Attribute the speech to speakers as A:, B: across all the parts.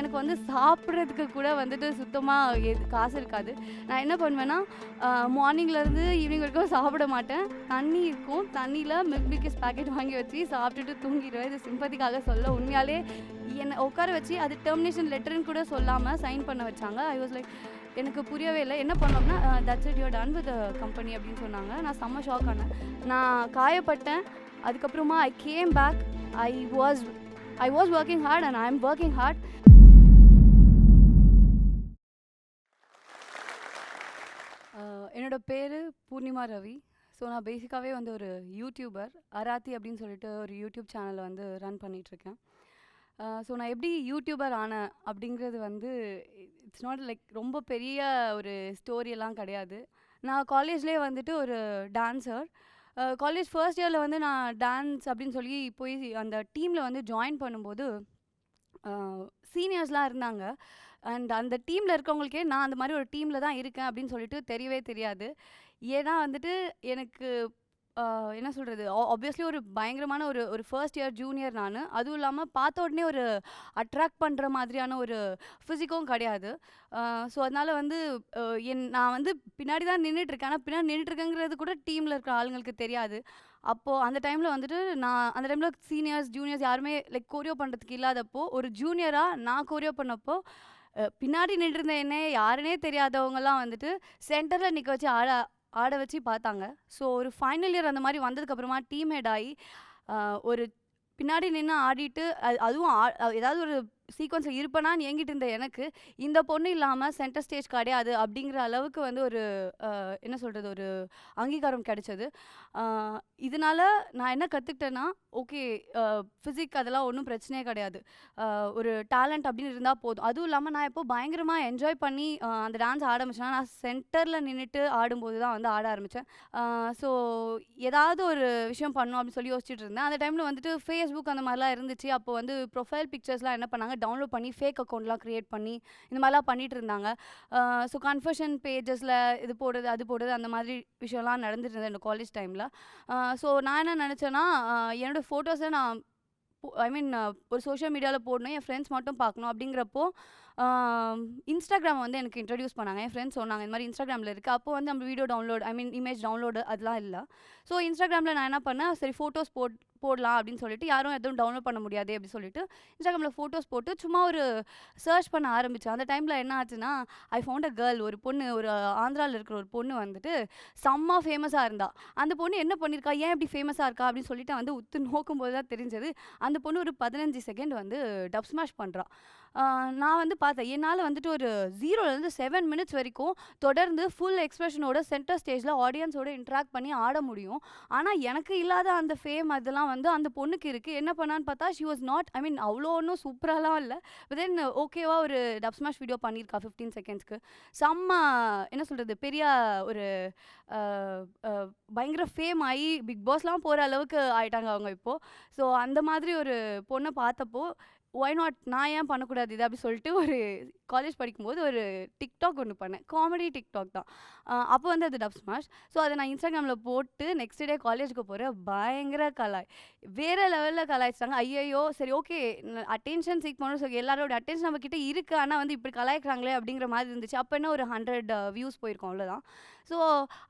A: எனக்கு வந்து சாப்பிட்றதுக்கு கூட வந்துட்டு சுத்தமாக எது காசு இருக்காது. நான் என்ன பண்ணுவேன்னா மார்னிங்லேருந்து ஈவினிங் வரைக்கும் சாப்பிட மாட்டேன். தண்ணி இருக்கும். தண்ணியில் மில்க் பிக்கிஸ் பேக்கெட் வாங்கி வச்சு சாப்பிட்டுட்டு தூங்கிடுவேன். இது சிம்பதிக்காக சொல்ல உண்மையாலே என்னை உட்கார வச்சு அது டெர்மினேஷன் லெட்டர்னு கூட சொல்லாமல் சைன் பண்ண வச்சாங்க. ஐ வாஸ் லைக் எனக்கு புரியவே இல்லை. என்ன பண்ணோம்னா that's it you're done with company அப்படின்னு சொன்னாங்க. நான் செம்ம ஷாக் ஆனேன். நான் காயப்பட்டேன். அதுக்கப்புறமா I came back I was I was working hard and I am working hard என்னோட பேர் பூர்ணிமா ரவி. ஸோ நான் பேசிக்காகவே வந்து ஒரு யூடியூபர் அராத்தி அப்படின்னு சொல்லிட்டு ஒரு யூடியூப் சேனலை வந்து ரன் பண்ணிகிட்ருக்கேன் ஸோ நான் எப்படி யூடியூபர் ஆனேன் அப்படிங்கிறது வந்து இட்ஸ் நாட் லைக் ரொம்ப பெரிய ஒரு ஸ்டோரியெல்லாம் கிடையாது. நான் காலேஜ்லேயே வந்துட்டு ஒரு டான்ஸர் காலேஜ் ஃபர்ஸ்ட் இயரில் வந்து நான் டான்ஸ் அப்படின்னு சொல்லி போய் அந்த டீமில் வந்து ஜாயின் பண்ணும்போது சீனியர்ஸ்லாம் இருந்தாங்க. அண்ட் அந்த டீமில் இருக்கவங்களுக்கே நான் அந்த மாதிரி ஒரு டீமில் தான் இருக்கேன் அப்படின்னு சொல்லிட்டு தெரியவே தெரியாது. ஏன்னா வந்துட்டு எனக்கு என்ன சொல்கிறது ஆப்வியஸ்லி ஒரு பயங்கரமான ஒரு ஒரு ஃபர்ஸ்ட் இயர் ஜூனியர் நான். அதுவும் இல்லாமல் பார்த்த உடனே ஒரு அட்ராக்ட் பண்ணுற மாதிரியான ஒரு ஃபிசிக்கும் கிடையாது. ஸோ அதனால் வந்து என் நான் வந்து பின்னாடி தான் நின்றுட்டுருக்கேன் ஆனால் பின்னாடி நின்றுட்டுருக்கேங்கிறது கூட டீமில் இருக்கிற ஆளுங்களுக்கு தெரியாது. அப்போது அந்த டைமில் வந்துட்டு நான் அந்த டைமில் சீனியர்ஸ் ஜூனியர்ஸ் யாருமே லைக் கோரியோ பண்ணுறதுக்கு இல்லாதப்போ ஒரு ஜூனியராக நான் கோரியோ பண்ணப்போ அஹ், பின்னாடி நின்றிருந்த என்ன யாருனே தெரியாதவங்கலாம் வந்துட்டு சென்டரில் நிற்க வச்சு ஆட ஆட வச்சு பார்த்தாங்க. ஸோ ஒரு ஃபைனல் இயர் அந்த மாதிரி வந்ததுக்கப்புறமா டீம் ஹெட் ஆகி ஒரு பின்னாடி நின்று ஆடிட்டு அது அதுவும் ஆ ஏதாவது ஒரு சீக்வன்ஸில் இருப்பேனான்னு ஏங்கிட்டு இருந்த எனக்கு இந்த பொண்ணு இல்லாமல் சென்டர் ஸ்டேஜ் கிடையாது அப்படிங்கிற அளவுக்கு வந்து ஒரு என்ன சொல்கிறது ஒரு அங்கீகாரம் கிடைச்சது. இதனால் இதனால நான் என்ன கற்றுக்கிட்டேன்னா ஓகே ஃபிசிக் அதெல்லாம் ஒன்றும் பிரச்சனையே கிடையாது. ஒரு டேலண்ட் அப்படின்னு இருந்தால் போதும். அதுவும் இல்லாமல் நான் இப்போ பயங்கரமாக என்ஜாய் பண்ணி அந்த டான்ஸ் ஆரம்பிச்சேன்னா நான் சென்டரில் நின்றுட்டு ஆடும்போது தான் வந்து ஆட ஆரம்பித்தேன் ஸோ ஏதாவது ஒரு விஷயம் பண்ணணும் அப்படின்னு சொல்லி யோசிச்சுட்டு இருந்தேன். அந்த டைமில் வந்துட்டு ஃபேஸ்புக் அந்த மாதிரிலாம் இருந்துச்சு. அப்போ வந்து ப்ரொஃபைல் பிக்சர்ஸ்லாம் என்ன பண்ணாங்க டவுன்லோட் பண்ணி ஃபேக் அக்கௌண்ட்லாம் க்ரியேட் பண்ணி இந்த மாதிரிலாம் பண்ணிட்டு இருந்தாங்க. ஸோ கன்ஃபர்ஷன் பேஜஸில் இது போடுறது அது போடுறது அந்த மாதிரி விஷயம்லாம் நடந்துட்டு இருந்தது என்னோட காலேஜ் டைமில் ஸோ நான் என்ன நினச்சேன்னா என்னோட ஃபோட்டோஸை நான் ஐ மீன் ஒரு சோஷியல் மீடியாவில் போடணும் என் ஃப்ரெண்ட்ஸ் மட்டும் பார்க்கணும் அப்படிங்கிறப்போ இன்ஸ்டாகிராம் வந்து எனக்கு இன்ட்ரடியூஸ் பண்ணாங்க. என் ஃப்ரெண்ட்ஸ் சொன்னாங்க இந்த மாதிரி இன்ஸ்டாகிராமில் இருக்குது அப்போ வந்து நம்ம video download I mean image download அதெல்லாம் இல்லை. ஸோ இன்ஸ்டாகிராமில் நான் என்ன பண்ணேன் சரி ஃபோட்டோஸ் போட் போடலாம் அப்படின்னு சொல்லிட்டு யாரும் எதுவும் டவுன்லோட் பண்ண முடியாது அப்படி சொல்லிட்டு இன்ஸ்டாகிராமில் ஃபோட்டோஸ் போட்டு சும்மா ஒரு சர்ச் பண்ண ஆரம்பித்தேன் அந்த டைமில் என்ன ஆச்சுன்னா ஐ ஃபவுண்ட் அ கேர்ள் ஒரு பொண்ணு ஒரு ஆந்திராவில் இருக்கிற ஒரு பொண்ணு வந்துட்டு செம்ம ஃபேமஸாக இருந்தா. அந்த பொண்ணு என்ன பண்ணியிருக்கா ஏன் இப்படி ஃபேமஸாக இருக்கா? அப்படின்னு சொல்லிட்டு வந்து உத்து நோக்கும்போது தான் தெரிஞ்சது. அந்த பொண்ணு ஒரு பதினஞ்சு செகண்ட் வந்து டப் ஸ்மாஷ் பண்ணுறா நான் வந்து பார்த்தேன். என்னால் வந்துட்டு ஒரு ஜீரோலேருந்து செவன் மினிட்ஸ் வரைக்கும் தொடர்ந்து ஃபுல் எக்ஸ்பிரஷனோட சென்டர் ஸ்டேஜில் ஆடியன்ஸோட இன்ட்ராக்ட் பண்ணி ஆட முடியும். ஆனால் எனக்கு இல்லாத அந்த ஃபேம் அதெல்லாம் வந்து அந்த பொண்ணுக்கு இருக்குது என்ன பண்ணான்னு பார்த்தா she was not I mean அவ்வளோ ஒன்றும் சூப்பராலாம் இல்லை. தென் ஓகேவா ஒரு டப் ஸ்மாஷ் வீடியோ பண்ணியிருக்கா ஃபிஃப்டீன் செகண்ட்ஸ்க்கு செம்ம என்ன சொல்கிறது பெரிய ஒரு பயங்கர ஃபேம் ஆகி பிக் பாஸ்லாம் போகிற அளவுக்கு ஆயிட்டாங்க அவங்க இப்போது ஸோ அந்த மாதிரி ஒரு பொண்ணை பார்த்தப்போ ஒய் நாட் நான் ஏன் பண்ணக்கூடாது? இது அப்படி சொல்லிட்டு ஒரு காலேஜ் படிக்கும்போது ஒரு டிக்டாக் ஒன்று பண்ணேன். காமெடி டிக்டாக் தான். அப்போ வந்து அது டப் ஸ்மாஷ் ஸோ அதை நான் இன்ஸ்டாகிராமில் போட்டு நெக்ஸ்ட் டே காலேஜுக்கு போகிறேன் பயங்கர கலாய். வேறு லெவலில் கலாய்ச்சிட்டாங்க. ஐயையோ சரி ஓகே அட்டென்ஷன் சீக் பண்ணணும் ஸோ எல்லாரோட அட்டென்ஷன் நம்ம கிட்ட இருக்குது ஆனால் வந்து இப்படி கலாய்க்கிறாங்களே அப்படிங்கிற மாதிரி இருந்துச்சு. அப்போ என்ன ஒரு ஹண்ட்ரட் வியூஸ் போயிருக்கோம் அவ்வளோதான் ஸோ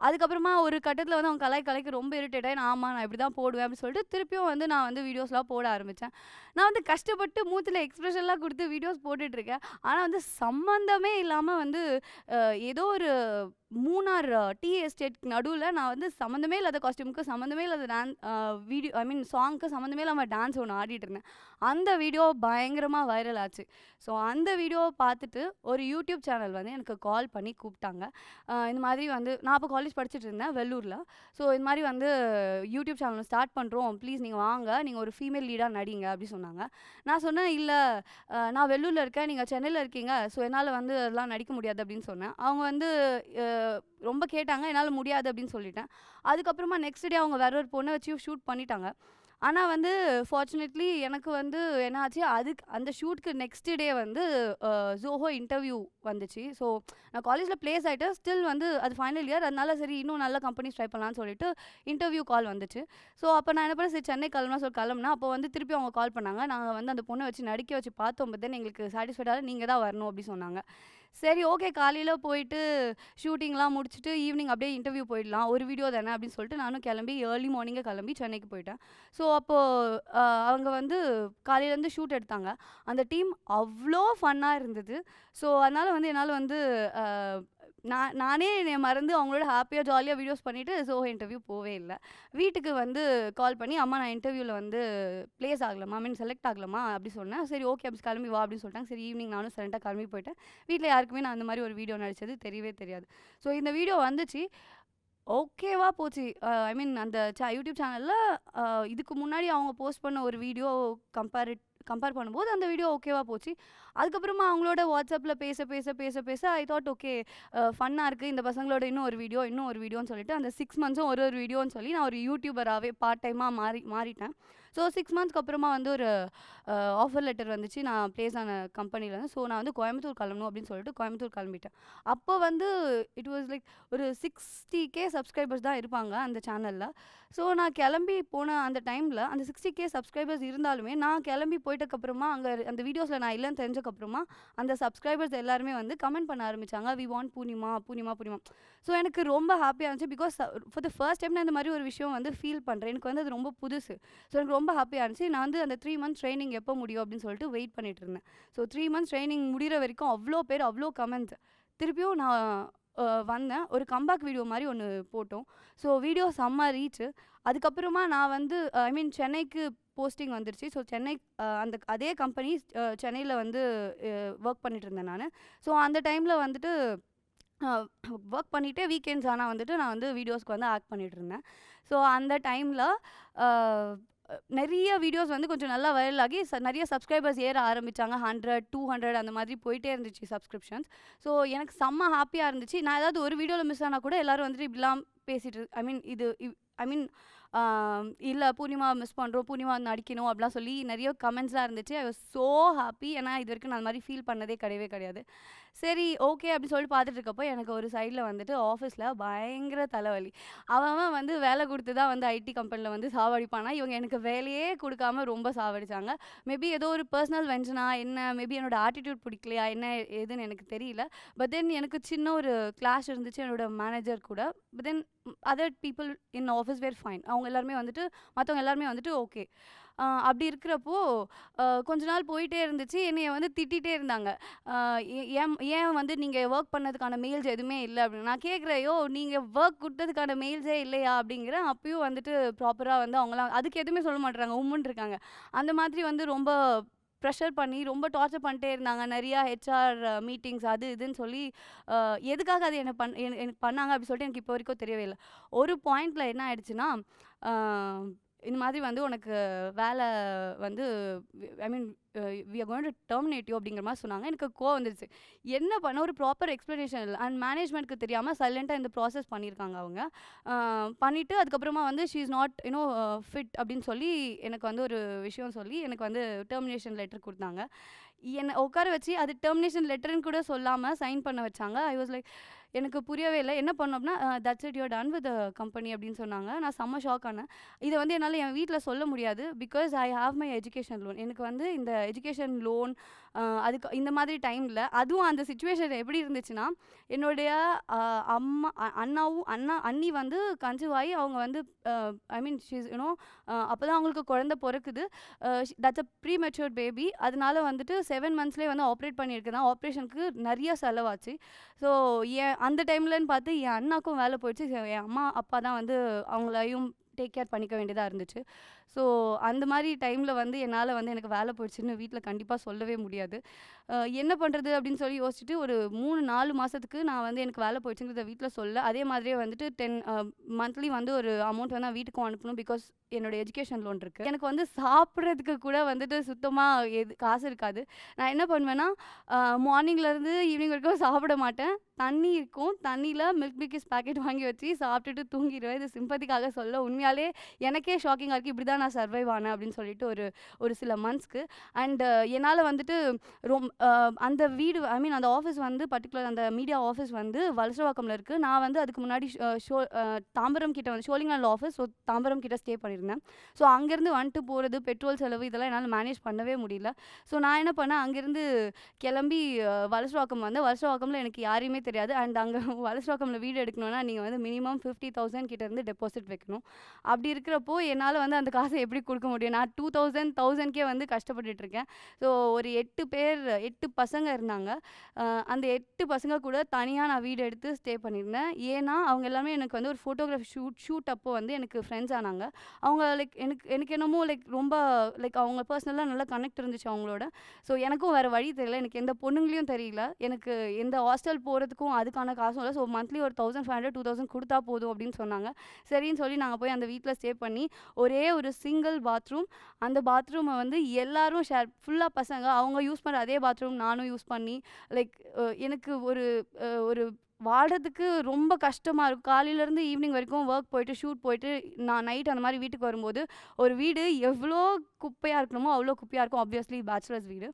A: அதுக்கப்புறமா ஒரு கட்டத்தில் வந்து அவங்க கலாய் கலாய்க்கு ரொம்ப இரிட்டேட் ஆகி நான் ஆமாம் நான் இப்படி தான் போடுவேன் அப்படின்னு சொல்லிட்டு திருப்பியும் வந்து நான் வந்து வீடியோஸ்லாம் போட ஆரம்பித்தேன் நான் வந்து கஷ்டப்பட்டு மூத்தில் எக்ஸ்பிரஷன்லாம் கொடுத்து வீடியோஸ் போட்டுட்ருக்கேன் ஆனால் வந்து சம்மந்தமே இல்லாமல் வந்து ஏதோ ஒரு மூணார் டீ எஸ்டேட் நடுவில் நான் வந்து சம்மந்தமே இல்லாத காஸ்டியூமுக்கு சம்மந்தமே இல்லாத டான் வீடியோ ஐ மீன் சாங்க்கு சம்மந்தமே இல்லாமல் டான்ஸ் ஒன்று ஆடிட்டு இருந்தேன். அந்த வீடியோ பயங்கரமாக வைரல் ஆச்சு. ஸோ அந்த வீடியோவை பார்த்துட்டு ஒரு யூடியூப் சேனல் வந்து எனக்கு கால் பண்ணி கூப்பிட்டாங்க. இந்த மாதிரி வந்து நான் அப்போ காலேஜ் படிச்சுட்டு இருந்தேன் வெள்ளூரில். ஸோ இந்த மாதிரி வந்து யூடியூப் சேனல் ஸ்டார்ட் பண்ணுறோம் ப்ளீஸ் நீங்கள் வாங்க. நீங்கள் ஒரு ஃபீமேல் லீடாக நடிங்க அப்படி சொன்னாங்க. நான் சொன்னேன் இல்லை நான் வெள்ளூரில் இருக்கேன். நீங்கள் சென்னையில் இருக்கீங்க. ஸோ என்னால் வந்து அதெல்லாம் நடிக்க முடியாது அப்படின்னு சொன்னேன். அவங்க வந்து ரொம்ப கேட்டாங்க என்னால் முடியாது அப்படின்னு சொல்லிட்டேன். அதுக்கப்புறமா நெக்ஸ்ட் டே அவங்க வேற ஒரு பொண்ணை வச்சு ஷூட் பண்ணிட்டாங்க. ஆனால் வந்து ஃபார்ச்சுனேட்லி எனக்கு வந்து என்னாச்சு அதுக்கு அந்த ஷூட்க்கு நெக்ஸ்ட் டே வந்து ஜோஹோ இன்டர்வியூ வந்துச்சு. ஸோ நான் காலேஜில் ப்ளேஸ் ஆகிட்டேன் ஸ்டில் வந்து அது ஃபைனல் இயர் அதனால சரி இன்னும் நல்ல கம்பெனிஸ் ட்ரை பண்ணலான்னு சொல்லிட்டு இன்டர்வியூ கால் வந்துச்சு. ஸோ அப்போ நான் என்ன பண்ணேன் சரி சென்னை கிளம்புனா சொல்லி கிளம்புனா. அப்போ வந்து திருப்பி அவங்க கால் பண்ணாங்க. நாங்கள் வந்து அந்த பொண்ணை வச்சு நடிக்க வச்சு பார்த்தோம் பட் தென் எங்களுக்கு சாட்டிஸ்ஃபைடாக நீங்கள் தான் வரணும் அப்படி சொன்னாங்க. சரி ஓகே. காலையில் போயிட்டு ஷூட்டிங்லாம் முடிச்சுட்டு ஈவினிங் அப்படியே இன்டர்வியூ போயிடலாம். ஒரு வீடியோ தானே அப்படின்னு சொல்லிட்டு நானும் கிளம்பி ஏர்லி மார்னிங்கே கிளம்பி சென்னைக்கு போயிட்டேன். ஸோ அப்போது அவங்க வந்து காலையிலேருந்து ஷூட் எடுத்தாங்க. அந்த டீம் அவ்வளோ ஃபன்னாக இருந்தது. ஸோ அதனால் வந்து என்னால் வந்து நான் நானே என்னை மறந்து அவங்களோட ஹாப்பியாக ஜாலியாக வீடியோஸ் பண்ணிவிட்டு ஸோ இன்டர்வியூ போவே இல்லை. வீட்டுக்கு வந்து கால் பண்ணி அம்மா நான் இன்டர்வியூவில் வந்து ப்ளேஸ் ஆகலாமா? மீன் செலக்ட் ஆகலாமா? அப்படி சொன்னேன். சரி ஓகே அப்படி கிளம்பி வா அப்படின்னு சொல்லிட்டாங்க. சரி ஈவினிங் நானும் சரண்டாக கிளம்பி போயிட்டேன். வீட்டில் யாருக்குமே நான் அந்த மாதிரி ஒரு வீடியோ நடிச்சது தெரியவே தெரியாது. ஸோ இந்த வீடியோ வந்துச்சு. ஓகேவா போச்சு. ஐ மீன் அந்த சே யூடியூப் சேனலில் இதுக்கு முன்னாடி அவங்க போஸ்ட் பண்ண ஒரு வீடியோ கம்பேரிட் கம்பேர் பண்ணும்போது அந்த வீடியோ ஓகேவா போச்சு. அதுக்கப்புறமா அவங்களோட வாட்ஸ்அப்பில் பேச பேச பேச பேச ஐ தாட் ஓகே ஃபன்னாக இருக்குது இந்த பசங்களோட இன்னும் ஒரு வீடியோ இன்னும் ஒரு வீடியோன்னு சொல்லிட்டு அந்த சிக்ஸ் மந்த்ஸும் ஒரு ஒரு வீடியோன்னு சொல்லி நான் ஒரு யூடியூபராகவே பார்ட் டைமாக மாறி மாறிட்டேன். ஸோ சிக்ஸ் மந்த்ஸ்க்கு அப்புறமா வந்து ஒரு ஆஃபர் லெட்டர் வந்துச்சு. நான் ப்ளேஸ் ஆன கம்பெனிலேருந்து ஸோ நான் வந்து கோயம்புத்தூர் கிளம்பணும் அப்படின்னு சொல்லிட்டு கோயம்புத்தூர் கிளம்பிட்டேன். அப்போ வந்து இட் வாஸ் லைக் ஒரு சிக்ஸ்டி கே சப்ஸ்கிரைபர்ஸ் தான் இருப்பாங்க அந்த சேனலில் ஸோ நான் கிளம்பி போன அந்த டைமில் அந்த சிக்ஸ்டி கே சப்ஸ்கிரைபர்ஸ் இருந்தாலுமே நான் கிளம்பி போயிட்டக்கப்புறமா அங்கே அந்த வீடியோஸில் நான் இல்லைன்னு தெரிஞ்சக்கப்புறமா அந்த சப்ஸ்கிரைபர்ஸ் எல்லாருமே வந்து கமெண்ட் பண்ண ஆரம்பித்தாங்க we want Purnima Purnima Purnima so எனக்கு ரொம்ப ஹாப்பியாக இருந்துச்சு. Because for the first time நான் இந்த மாதிரி ஒரு விஷயம் வந்து ஃபீல் பண்ணுறேன் எனக்கு வந்து அது ரொம்ப புதுசு. ஸோ எனக்கு ரொம்ப ஹாப்பியாக இருந்துச்சு. நான் வந்து அந்த த்ரீ மந்த்ஸ் ட்ரைனிங் எப்போ முடியும் அப்படின்னு சொல்லிட்டு வெயிட் பண்ணிட்டு இருந்தேன். ஸோ த்ரீ மந்த்ஸ் ட்ரைனிங் முடிகிற வரைக்கும் அவ்வளோ பேர் அவ்வளோ கமெண்ட்ஸ் திருப்பியும் நான் வந்தேன். ஒரு கம்பேக் வீடியோ மாதிரி ஒன்று போட்டோம். ஸோ வீடியோ செம்ம ரீச்சு அதுக்கப்புறமா நான் வந்து uh, ஐ மீன் சென்னைக்கு போஸ்டிங் வந்துருச்சு. ஸோ சென்னை அந்த அதே கம்பெனி சென்னையில் வந்து ஒர்க் பண்ணிட்டு இருந்தேன் நான். ஸோ அந்த டைமில் வந்துட்டு ஒர்க் பண்ணிவிட்டு வீக்கெண்ட்ஸ் ஆனால் வந்துட்டு நான் வந்து வீடியோஸ்க்கு வந்து ஆக்ட் பண்ணிட்டு இருந்தேன். ஸோ அந்த டைமில் நிறைய வீடியோஸ் வந்து கொஞ்சம் நல்லா வைரல் ஆகி ச- நிறைய சப்ஸ்கிரைபர்ஸ் ஏற ஆரம்பித்தாங்க ஹண்ட்ரட் டூ ஹண்ட்ரட் அந்த மாதிரி போயிட்டே இருந்துச்சு சப்ஸ்கிரிப்ஷன்ஸ் ஸோ எனக்கு செம்ம ஹாப்பியாக இருந்துச்சு. நான் ஏதாவது ஒரு வீடியோவில் மிஸ் ஆனால் கூட எல்லோரும் வந்துட்டு இப்படிலாம் பேசிகிட்டு ஐ மீன் இது ஐ மீன் இல்லை பூர்ணிமா மிஸ் பண்ணுறோம் பூர்ணிமா வந்து நடிக்கணும் அப்படிலாம் சொல்லி நிறைய கமெண்ட்ஸ்லாம் இருந்துச்சு. ஐ வாஸ் ஸோ ஹாப்பி ஏன்னா இது வரைக்கும் நான் அந்த மாதிரி ஃபீல் பண்ணதே கிடையவே கிடையாது. சரி ஓகே அப்படின்னு சொல்லிட்டு பார்த்துட்டு இருக்கப்போ எனக்கு ஒரு சைடில் வந்துட்டு ஆஃபீஸில் பயங்கர தலைவலி. அவன் வந்து வேலை கொடுத்து தான் வந்து ஐடி கம்பெனியில் வந்து சாவடிப்பானா? இவங்க எனக்கு வேலையே கொடுக்காம ரொம்ப சாவடிச்சாங்க. மேபி ஏதோ ஒரு பர்சனல் வெஞ்சனா என்ன? மேபி என்னோட ஆட்டிடியூட் பிடிக்கலையா? என்ன ஏதுன்னு எனக்கு தெரியல. பட் தென் எனக்கு சின்ன ஒரு கிளாஷ் இருந்துச்சு என்னோட மேனேஜர் கூட. But then other people in office were fine அவங்க எல்லாருமே வந்துட்டு மற்றவங்க எல்லாருமே வந்துட்டு ஓகே அப்படி இருக்கிறப்போ கொஞ்ச நாள் போயிட்டே இருந்துச்சு. என்னைய வந்து திட்டிகிட்டே இருந்தாங்க. ஏ- ஏன் ஏன் வந்து நீங்கள் ஒர்க் பண்ணதுக்கான மெயில்ஸ் எதுவுமே இல்லை அப்படின்னு. நான் கேட்குறேன் நீங்கள் ஒர்க் கொடுத்ததுக்கான மெயில்ஸே இல்லையா? அப்படிங்கிறேன் அப்பயும் வந்துட்டு ப்ராப்பராக வந்து அவங்களாம் அதுக்கு எதுவுமே சொல்ல மாட்டுறாங்க. உம்முன்னு இருக்காங்க. அந்த மாதிரி வந்து ரொம்ப ப்ரெஷர் பண்ணி ரொம்ப டார்ச்சர் பண்ணிட்டே இருந்தாங்க. நிறையா ஹெச்ஆர் மீட்டிங்ஸ் அது இதுன்னு சொல்லி எதுக்காக அது என்னை பண் எனக்கு பண்ணாங்க? அப்படின்னு சொல்லிட்டு எனக்கு இப்போ வரைக்கும் தெரியவே இல்லை. ஒரு பாயிண்டில் என்ன ஆயிடுச்சுன்னா இந்த மாதிரி வந்து உனக்கு வேலை வந்து I mean we are going to terminate you அப்படிங்கிற மாதிரி சொன்னாங்க. எனக்கு கோ வந்துருச்சு. என்ன பண்ண ஒரு ப்ராப்பர் எக்ஸ்ப்ளனேஷன் இல்லை. அண்ட் மேனேஜ்மெண்ட்க்கு தெரியாமல் சைலண்ட்டாக இந்த ப்ராசஸ் பண்ணியிருக்காங்க அவங்க. பண்ணிவிட்டு அதுக்கப்புறமா வந்து she is not you know fit அப்படின்னு சொல்லி எனக்கு வந்து ஒரு விஷயம் சொல்லி எனக்கு வந்து டெர்மினேஷன் லெட்டர் கொடுத்தாங்க. என்னை உட்கார வச்சு அது டெர்மினேஷன் லெட்டர்னு கூட சொல்லாமல் சைன் பண்ண வச்சாங்க. ஐ வாஸ் லைக் எனக்கு புரியவே இல்லை. என்ன பண்ணோம் அப்படின்னா that's it you're done with company அப்படின்னு சொன்னாங்க. நான் செம்ம ஷாக் ஆனேன். இதை வந்து என்னால் என் வீட்டில் சொல்ல முடியாது. Because I have my education loan எனக்கு வந்து இந்த எஜுகேஷன் லோன் அதுக்கு இந்த மாதிரி டைமில் அதுவும் அந்த சுச்சுவேஷன் எப்படி இருந்துச்சுன்னா என்னுடைய அம்மா அண்ணாவும் அண்ணா அண்ணி வந்து கன்சீவ் ஆகி அவங்க வந்து ஐ மீன் ஷீஸ் யூனோ அப்போ தான் அவங்களுக்கு குழந்த பிறக்குது. That's a premature baby அதனால வந்துட்டு செவன் மந்த்ஸ்லேயே வந்து ஆப்ரேட் பண்ணியிருக்கேன் ஆப்ரேஷனுக்கு நிறைய செலவாச்சு. ஸோ என் அந்த டைம்லன்னு பார்த்து என் அண்ணாக்கும் வேலை போயிடுச்சு. என் அம்மா அப்பா தான் வந்து அவங்களையும் டேக் கேர் பண்ணிக்க வேண்டியதாக இருந்துச்சு. ஸோ அந்த மாதிரி டைமில் வந்து என்னால் வந்து எனக்கு வேலை போயிடுச்சுன்னு வீட்டில் கண்டிப்பாக சொல்லவே முடியாது. என்ன பண்ணுறது அப்படின்னு சொல்லி யோசிச்சுட்டு ஒரு மூணு நாலு மாதத்துக்கு நான் வந்து எனக்கு வேலை போயிடுச்சுங்கிறத வீட்டில் சொல்ல. அதே மாதிரியே வந்துட்டு டென் மந்த்லி வந்து ஒரு அமௌண்ட் வந்து நான் வீட்டுக்கும் அனுப்பணும் பிகாஸ் என்னோட எஜுகேஷன் லோன் இருக்குது எனக்கு வந்து சாப்பிட்றதுக்கு கூட வந்துட்டு சுத்தமாக எது காசு இருக்காது. நான் என்ன பண்ணுவேன்னா மார்னிங்லேருந்து ஈவினிங் வரைக்கும் சாப்பிட மாட்டேன். தண்ணி இருக்கும். தண்ணியில் மில்க் பிக்கிஸ் பேக்கெட் வாங்கி வச்சு சாப்பிட்டுட்டு தூங்கிடுவேன். இது சிம்பத்திக்காக சொல்ல. உண்மையாலே எனக்கே ஷாக்கிங்காக இருக்குது இப்படி தான் தான் நான் சர்வைவ் ஆனேன் அப்படின்னு சொல்லிட்டு ஒரு ஒரு சில மந்த்ஸ்க்கு அண்டு என்னால் வந்துட்டு ரொம் அந்த வீடு ஐ மீன் அந்த ஆஃபீஸ் வந்து பர்டிகுலர் அந்த மீடியா ஆஃபீஸ் வந்து வலசவாக்கம்ல இருக்குது நான் வந்து அதுக்கு முன்னாடி ஷோ- ஷோ தாம்பரம் கிட்ட வந்து ஷோலிங்கல் ஆஃபீஸ் ஸோ தாம்பரம் கிட்ட ஸ்டே பண்ணியிருந்தேன். ஸோ அங்கேருந்து வந்துட்டு போகிறது பெட்ரோல் செலவு இதெல்லாம் என்னால் மேனேஜ் பண்ணவே முடியல. ஸோ நான் என்ன பண்ணேன் அங்கேருந்து கிளம்பி வலசவாக்கம் வந்து வலசவாக்கம்ல எனக்கு யாரையுமே தெரியாது. அண்ட் அங்கே வலசவாக்கம்ல வீடு எடுக்கணும்னா நீங்கள் வந்து மினிமம் ஃபிஃப்டி தௌசண்ட் கிட்டேருந்து டெபாசிட் வைக்கணும். அப்படி இருக்கிறப்போ என்னால் வந்து அந்த காசை எப்படி கொடுக்க முடியும்? நான் டூ தௌசண்ட் தௌசண்ட்கே வந்து கஷ்டப்பட்டுட்ருக்கேன். ஸோ ஒரு எட்டு பேர் எட்டு பசங்க இருந்தாங்க. அந்த எட்டு பசங்க கூட தனியாக நான் வீடு எடுத்து ஸ்டே பண்ணியிருந்தேன். ஏன்னா அவங்க எல்லாமே எனக்கு வந்து ஒரு ஃபோட்டோகிராஃபி ஷூட் ஷூட் அப்போ வந்து எனக்கு ஃப்ரெண்ட்ஸ் ஆனாங்க. அவங்க லைக் எனக்கு எனக்கு என்னமோ லைக் ரொம்ப லைக் அவங்க பர்சனலாக நல்லா கனெக்ட் இருந்துச்சு அவங்களோட. ஸோ எனக்கும் வேறு வழி தெரியல. எனக்கு எந்த பொண்ணுங்களையும் தெரியல. எனக்கு எந்த ஹாஸ்டல் போகிறதுக்கும் அதுக்கான காசும் இல்லை. ஸோ மந்த்லி ஒரு thousand five hundred two thousand கொடுத்தா போதும் அப்படின்னு சொன்னாங்க. சரின்னு சொல்லி நாங்கள் போய் அந்த வீட்டில் ஸ்டே பண்ணி ஒரே ஒரு சிங்கிள் பாத்ரூம் அந்த பாத்ரூமை வந்து எல்லாரும் ஷேர் ஃபுல்லாக பசங்க அவங்க யூஸ் பண்ணுற அதே பாத்ரூம் நானும் யூஸ் பண்ணி லைக் எனக்கு ஒரு ஒரு வாழ்கிறதுக்கு ரொம்ப கஷ்டமாக இருக்கும். காலையிலேருந்து ஈவினிங் வரைக்கும் ஒர்க் போயிட்டு ஷூட் போயிட்டு நான் நைட் அந்த மாதிரி வீட்டுக்கு வரும்போது ஒரு வீடு எவ்வளோ குப்பையாக இருக்கணுமோ அவ்வளோ குப்பையாக இருக்கும். ஆப்வியஸ்லி பேச்சுலர்ஸ் வீடு.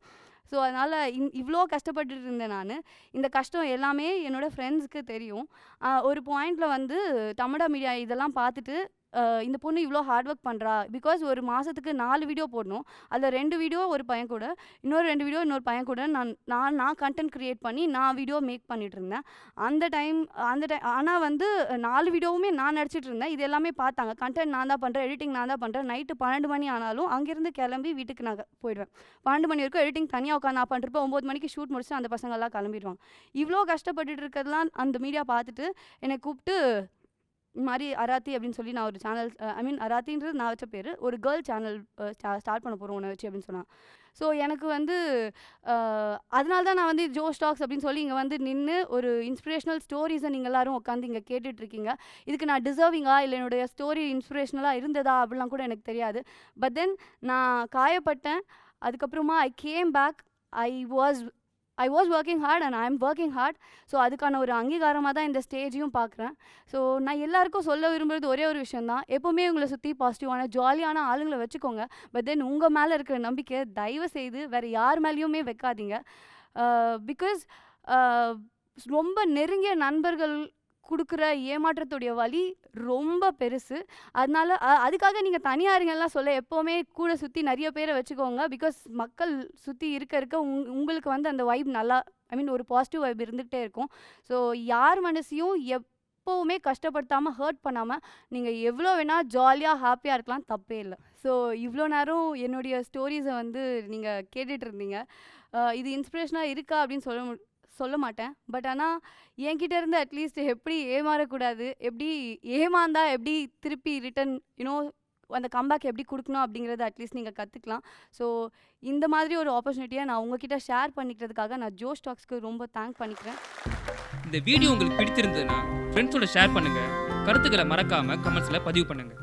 A: ஸோ அதனால் இந் இவ்வளோ கஷ்டப்பட்டுட்டு இருந்தேன் நான். இந்த கஷ்டம் எல்லாமே என்னோடய ஃப்ரெண்ட்ஸ்க்கு தெரியும். ஒரு பாயிண்டில் வந்து தமிழா மீடியா இதெல்லாம் பார்த்துட்டு இந்த பொண்ணு இவ்வளோ ஹார்ட் ஒர்க் பண்ணுறா பிகாஸ் ஒரு மாதத்துக்கு நாலு வீடியோ போடணும். அதில் ரெண்டு வீடியோ ஒரு பையன் கூட இன்னொரு ரெண்டு வீடியோ இன்னொரு பையன் கூட நான் நான் நான் கண்டென்ட் க்ரியேட் பண்ணி நான் வீடியோ மேக் பண்ணிட்டு இருந்தேன். அந்த டைம் அந்த டைம் ஆனால் வந்து நாலு வீடியோவுமே நான் நடிச்சிட்டு இருந்தேன். இது எல்லாமே பார்த்தாங்க. கண்டென்ட் நான் தான் பண்ணுறேன் எடிட்டிங் நான் தான் பண்ணுறேன் நைட்டு பன்னெண்டு மணி ஆனாலும் அங்கேருந்து கிளம்பி வீட்டுக்கு நான் போயிடுவேன். பன்னெண்டு மணி வரைக்கும் எடிட்டிங் தனியாக உட்காந்து நான் பண்ணுறப்ப ஒம்பது மணிக்கு ஷூட் முடிச்சு அந்த பசங்கள்லாம் கிளம்பிடுவாங்க. இவ்வளோ கஷ்டப்பட்டுட்டு இருக்கிறதுலாம் அந்த மீடியா பார்த்துட்டு என்னை கூப்பிட்டு இது மாதிரி அராத்தி அப்படின்னு சொல்லி நான் ஒரு சேனல் ஐ மீன் அராத்தின்றது நான் வச்ச பேர். ஒரு கேர்ள் சேனல் ஸ்டார்ட் பண்ண போகிறோம் உன்னை வச்சு அப்படின்னு சொன்னான். ஸோ எனக்கு வந்து அதனால தான் நான் வந்து ஜோ ஸ்டாக்ஸ் அப்படின்னு சொல்லி இங்கே வந்து நின்று ஒரு இன்ஸ்பிரேஷனல் ஸ்டோரிஸை நீங்கள் எல்லோரும் உட்காந்து இங்கே கேட்டுட்ருக்கீங்க. இதுக்கு நான் டிசர்விங்கா இல்லை என்னுடைய ஸ்டோரி இன்ஸ்பிரேஷனலாக இருந்ததா அப்படிலாம் கூட எனக்கு தெரியாது. பட் தென் நான் காயப்பட்டேன். அதுக்கப்புறமா I came back I was I was working hard and I am working hard so அதுக்கான ஒரு அங்கீகாரமாக தான் இந்த ஸ்டேஜையும் பார்க்குறேன். ஸோ நான் எல்லாருக்கும் சொல்ல விரும்புறது ஒரே ஒரு விஷயம் தான் எப்போவுமே உங்களை சுற்றி பாசிட்டிவான ஜாலியான ஆளுங்களை வச்சுக்கோங்க. பட் தென் உங்கள் மேலே இருக்கிற நம்பிக்கை தயவு செய்து வேறு யார் மேலேயுமே வைக்காதீங்க. Uh, பிகாஸ் uh, ரொம்ப நெருங்கிய நண்பர்கள் கொடுக்குற ஏமாற்றத்துடைய வலி ரொம்ப பெருசு. அதனால அதுக்காக நீங்கள் தனியாருங்கெல்லாம் சொல்ல எப்போவுமே கூட சுற்றி நிறைய பேரை வச்சுக்கோங்க. பிகாஸ் மக்கள் சுற்றி இருக்க இருக்க உங் உங்களுக்கு வந்து அந்த வைப் நல்லா ஐ மீன் ஒரு பாசிட்டிவ் வைப் இருந்துகிட்டே இருக்கும். ஸோ யார் மனசையும் எப்போவுமே கஷ்டப்படுத்தாமல் ஹர்ட் பண்ணாமல் நீங்கள் எவ்வளோ வேணால் ஜாலியாக ஹாப்பியாக இருக்கலாம் தப்பே இல்லை. ஸோ இவ்வளோ நேரம் என்னுடைய ஸ்டோரிஸை வந்து நீங்கள் கேட்டுட்ருந்தீங்க இது இன்ஸ்பிரேஷனாக இருக்கா அப்படின்னு சொல்ல சொல்ல மாட்டேன். பட் ஆனால் என்கிட்ட இருந்து அட்லீஸ்ட் எப்படி ஏமாறக்கூடாது எப்படி ஏமாந்தா எப்படி திருப்பி ரிட்டன் யூனோ அந்த கம்பேக் எப்படி கொடுக்கணும் அப்படிங்கிறத அட்லீஸ்ட் நீங்கள் கற்றுக்கலாம் ஸோ இந்த மாதிரி ஒரு ஆப்பர்ச்சுனிட்டியை நான் உங்ககிட்ட ஷேர் பண்ணிக்கிறதுக்காக நான் ஜோ ஸ்டாக்ஸ்க்கு ரொம்ப தேங்க் பண்ணிக்கிறேன்.
B: இந்த வீடியோ உங்களுக்கு பிடிச்சிருந்ததுன்னா ஃப்ரெண்ட்ஸோட ஷேர் பண்ணுங்க. கருத்துக்களை மறக்காமல் கமெண்ட்ஸில் பதிவு பண்ணுங்கள்